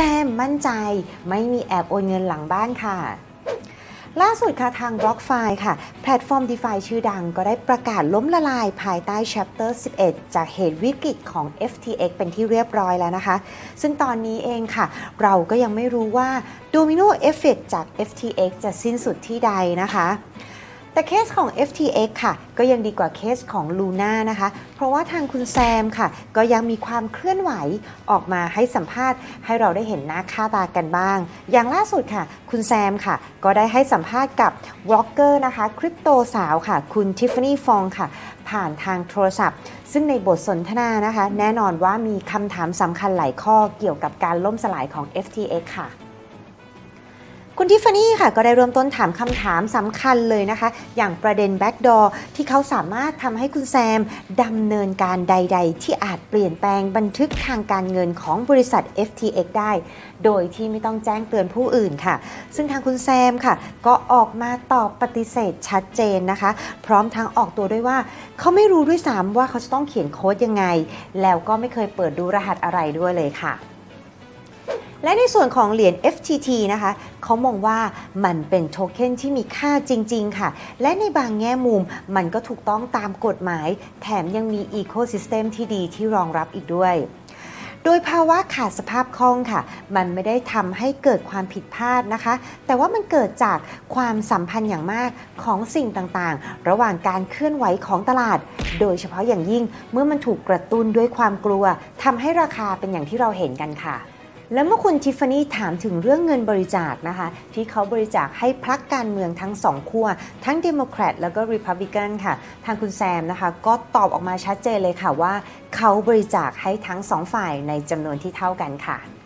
ซมมั่นใจไม่มีแอบโอนเงินหลังบ้านค่ะ ล่าสุดค่ะทาง BlockFi ค่ะ แพลตฟอร์ม DeFi ชื่อดังก็ได้ประกาศล้มละลายภายใต้ Chapter 11 จากเหตุวิกฤตของ FTX เป็นที่เรียบร้อยแล้วนะคะ ซึ่งตอนนี้เองค่ะ เราก็ยังไม่รู้ว่า Domino Effect จาก FTX จะสิ้นสุดที่ใดนะคะ แต่เคสของ FTX ค่ะ ก็ยังดีกว่าเคสของ Luna นะคะ เพราะว่าทางคุณแซมค่ะ ก็ยังมีความเคลื่อนไหวออกมาให้สัมภาษณ์ ให้เราได้เห็นหน้าค่าตากันบ้าง อย่างล่าสุดค่ะ คุณแซมค่ะ ก็ได้ให้สัมภาษณ์กับบล็อกเกอร์นะคะคริปโตสาวค่ะ คุณทิฟฟานี่ฟองค่ะ ผ่านทางโทรศัพท์ ซึ่งในบทสนทนานะคะ แน่นอนว่ามีคำถามสำคัญหลายข้อเกี่ยวกับการล่มสลายของ FTX ค่ะ คุณทิฟฟานี่ค่ะก็ได้เริ่มต้นถามคำถามสำคัญเลยนะคะ อย่างประเด็น backdoor ที่เขาสามารถทำให้คุณแซมดำเนินการใด ๆ ที่อาจเปลี่ยนแปลงบันทึกทางการเงินของบริษัท FTX ได้ โดยที่ไม่ต้องแจ้งเตือนผู้อื่นค่ะ ซึ่งทางคุณแซมค่ะ ก็ออกมาตอบปฏิเสธชัดเจนนะคะ พร้อมทั้งออกตัวด้วยว่า เขาไม่รู้ด้วยซ้ำว่าเขาจะต้องเขียนโค้ดยังไง แล้วก็ไม่เคยเปิดดูรหัสอะไรด้วยเลยค่ะ และในส่วนของเหรียญ FTT นะคะเขามองว่ามันเป็นโทเค็นที่มีค่าจริง ๆ ค่ะ และในบางแง่มุมมันก็ถูกต้องตามกฎหมาย แถมยังมีอีโค y ิสเต็มที่ดีที่รองรับอีกด้วยโดยภาวะขาดสภาพคล่องค่ะ มันไม่ได้ทำให้เกิดความผิดพลาดนะคะ แต่ว่ามันเกิดจากความสัมพันธ์อย่างมากของสิ่งต่างๆ ระหว่างการเคลื่อนไหวของตลาด โดยเฉพาะอย่างยิ่งเมื่อมันถูกกระตุ้นด้วยความกลัวทำให้ราคาเป็นอย่างที่เราเห็นกันค่ะ แล้วเมื่อคุณทิฟฟานี่ถามถึงเรื่องเงินบริจาคนะคะ ที่เขาบริจาคให้พรรคการเมืองทั้งสองขั้วทั้งเดโมแครตแล้วก็ริพับลิกันค่ะ ทางคุณแซมนะคะ ก็ตอบออกมาชัดเจนเลยค่ะว่า เขาบริจาคให้ทั้งสองฝ่ายในจำนวนที่เท่ากันค่ะ